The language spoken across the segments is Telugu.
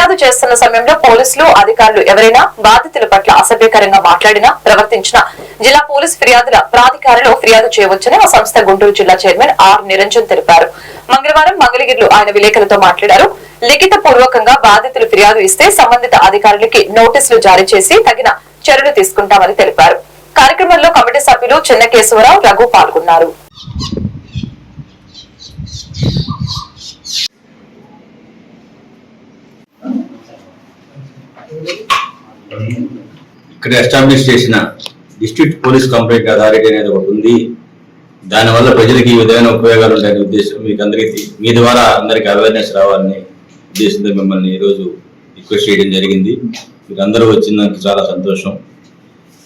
ఫిర్యాదు చేస్తున్న సమయంలో పోలీసులు అధికారులు ఎవరైనా బాధితుల పట్ల అసభ్యకరంగా మాట్లాడినా ప్రవర్తించినా జిల్లా పోలీస్ ఫిర్యాదుల ప్రాధికారిలో ఫిర్యాదు చేయవచ్చని ఆ సంస్థ గుంటూరు జిల్లా చైర్మన్ ఆర్ నిరంజన్ తెలిపారు. మంగళవారం మంగళగిరిలో ఆయన విలేకరులతో మాట్లాడారు. లిఖిత పూర్వకంగా బాధితులు ఫిర్యాదు ఇస్తే సంబంధిత అధికారులకి నోటీసులు జారీ చేసి తగిన చర్యలు తీసుకుంటామని తెలిపారు. కార్యక్రమంలో కమిటీ సభ్యులు చెన్నకేశవరావు రఘు పాల్గొన్నారు. ఇక్కడ ఎస్టాబ్లిష్ చేసిన డిస్ట్రిక్ట్ పోలీస్ కంప్లైంట్ అథారిటీ అనేది ఒకటి ఉంది. దానివల్ల ప్రజలకు ఈ విధమైన ఉపయోగాలు ఉంటాయనే ఉద్దేశం మీకు అందరికీ మీ ద్వారా అందరికీ అవేర్నెస్ రావాలని ఉద్దేశంతో మిమ్మల్ని ఈరోజు రిక్వెస్ట్ చేయడం జరిగింది. మీరు అందరూ వచ్చినందుకు చాలా సంతోషం.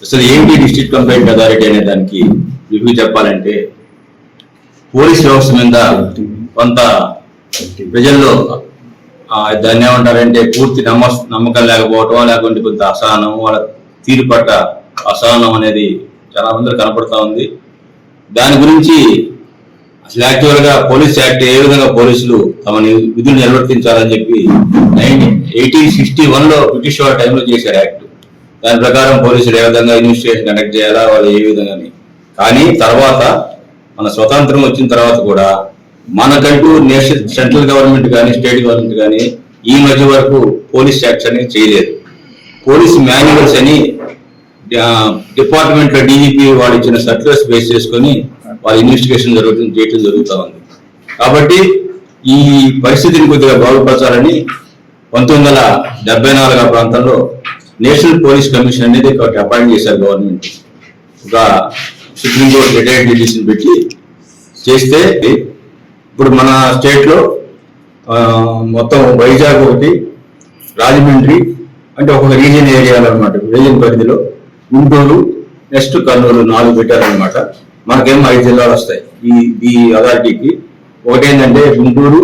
అసలు ఏంటి డిస్ట్రిక్ట్ కంప్లైంట్ అథారిటీ అనే దానికి మీకు చెప్పాలంటే పోలీస్ వ్యవస్థ మీద కొంత ప్రజల్లో దాన్ని ఏమంటారంటే పూర్తి నమ్మ నమ్మకం లేకపోవటం లేకుంటే కొంత అసహనం వాళ్ళ తీరు పట్ల అసహనం అనేది చాలా మందిలో కనపడతా ఉంది దాని గురించి అసలు యాక్చువల్గా పోలీస్ యాక్ట్ ఏ విధంగా పోలీసులు తమ విధులు నిర్వర్తించాలని చెప్పి నైన్టీన్ ఎయిటీన్ సిక్స్టీ వన్లో బ్రిటిష్ వాళ్ళ టైంలో చేశారు యాక్ట్ దాని ప్రకారం పోలీసులు ఏ విధంగా ఇన్వెస్టిగేషన్ కండక్ట్ చేయాలా వాళ్ళు ఏ విధంగా అని. కానీ తర్వాత మన స్వతంత్రం వచ్చిన తర్వాత కూడా మనకంటూ నేషనల్ సెంట్రల్ గవర్నమెంట్ కానీ స్టేట్ గవర్నమెంట్ కానీ ఈ మధ్య వరకు పోలీస్ యాక్ట్స్ అనేది చేయలేదు. పోలీస్ మాన్యువల్స్ అని డిపార్ట్మెంట్ డీజీపీ వాళ్ళు ఇచ్చిన సర్క్యులర్స్ బేస్ చేసుకొని వాళ్ళ ఇన్వెస్టిగేషన్ జరుగుతుంది చేయటం జరుగుతూ ఉంది. కాబట్టి ఈ పరిస్థితిని కొద్దిగా బాగుపరచాలని పంతొమ్మిది వందల డెబ్బై నాలుగు ఆ ప్రాంతంలో నేషనల్ పోలీస్ కమిషన్ అనేది ఒకటి అపాయింట్ చేశారు గవర్నమెంట్. ఒక సుప్రీంకోర్టు రిటైర్డ్ జడ్జిస్ని పెట్టి చేస్తే ఇప్పుడు మన స్టేట్లో మొత్తం వైజాగ్ ఒకటి రాజమండ్రి అంటే ఒక్కొక్క రీజియన్ ఏరియాలో అనమాట రీజియన్ పరిధిలో గుంటూరు నెక్స్ట్ కర్నూలు నాలుగు పెట్టారనమాట మనకేమో ఐదు జిల్లాలు వస్తాయి. ఈ ఈ అథారిటీకి ఒకటేంటంటే Guntur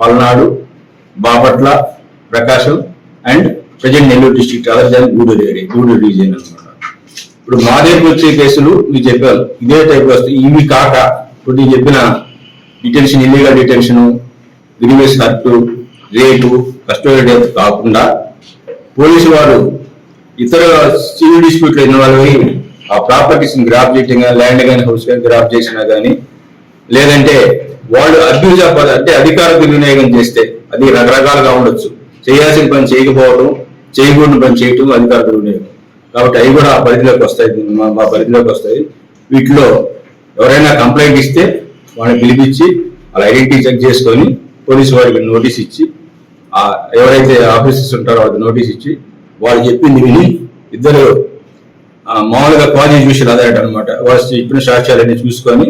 Palnadu Bapatla Prakasam and present Nellore district other than Gudur area Gudur region అనమాట ఇప్పుడు మా దగ్గర వచ్చే కేసులు మీరు చెప్పారు. ఇదే టైప్ వస్తాయి ఇవి కాక ఇప్పుడు నేను చెప్పిన detention illegal detention grievous hurt rape custody death కాకుండా పోలీసు వారు ఇతర సివిల్ డిస్ప్యూట్లో ఇన్వాల్వ్ అయ్యి ఆ ప్రాపర్టీస్ గ్రాప్ చేయటం కానీ ల్యాండ్ కానీ హౌస్ కానీ గ్రాప్ చేసినా కానీ లేదంటే వాళ్ళు అబ్యూజ్ ఆఫ్ అంటే అధికార దుర్వినియోగం చేస్తే అది రకరకాలుగా ఉండొచ్చు. చేయాల్సిన పని చేయకపోవడం చేయకూడని పని చేయటం అధికార దుర్వినియోగం. కాబట్టి అవి కూడా ఆ పరిధిలోకి వస్తాయి మా మా పరిధిలోకి వస్తాయి. వీటిలో ఎవరైనా కంప్లైంట్ ఇస్తే వాళ్ళని పిలిపించి వాళ్ళ ఐడెంటిటీ చెక్ చేసుకొని పోలీసు వారికి నోటీస్ ఇచ్చి ఎవరైతే ఆఫీసర్స్ ఉంటారో వాళ్ళకి నోటీస్ ఇచ్చి వాళ్ళు చెప్పింది విని ఇద్దరు మామూలుగా క్వాజీ జ్యుడిషియల్ అథారిటీ అనమాట వాళ్ళు చెప్పిన సాక్ష్యాలన్నీ చూసుకొని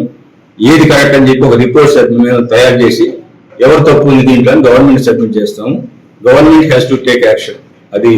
ఏది కరెక్ట్ అని చెప్పి ఒక రిపోర్ట్ మేము తయారు చేసి ఎవరు తప్పు ఉంది దీంట్లో గవర్నమెంట్ సబ్మిట్ చేస్తాము. Government has to take action అది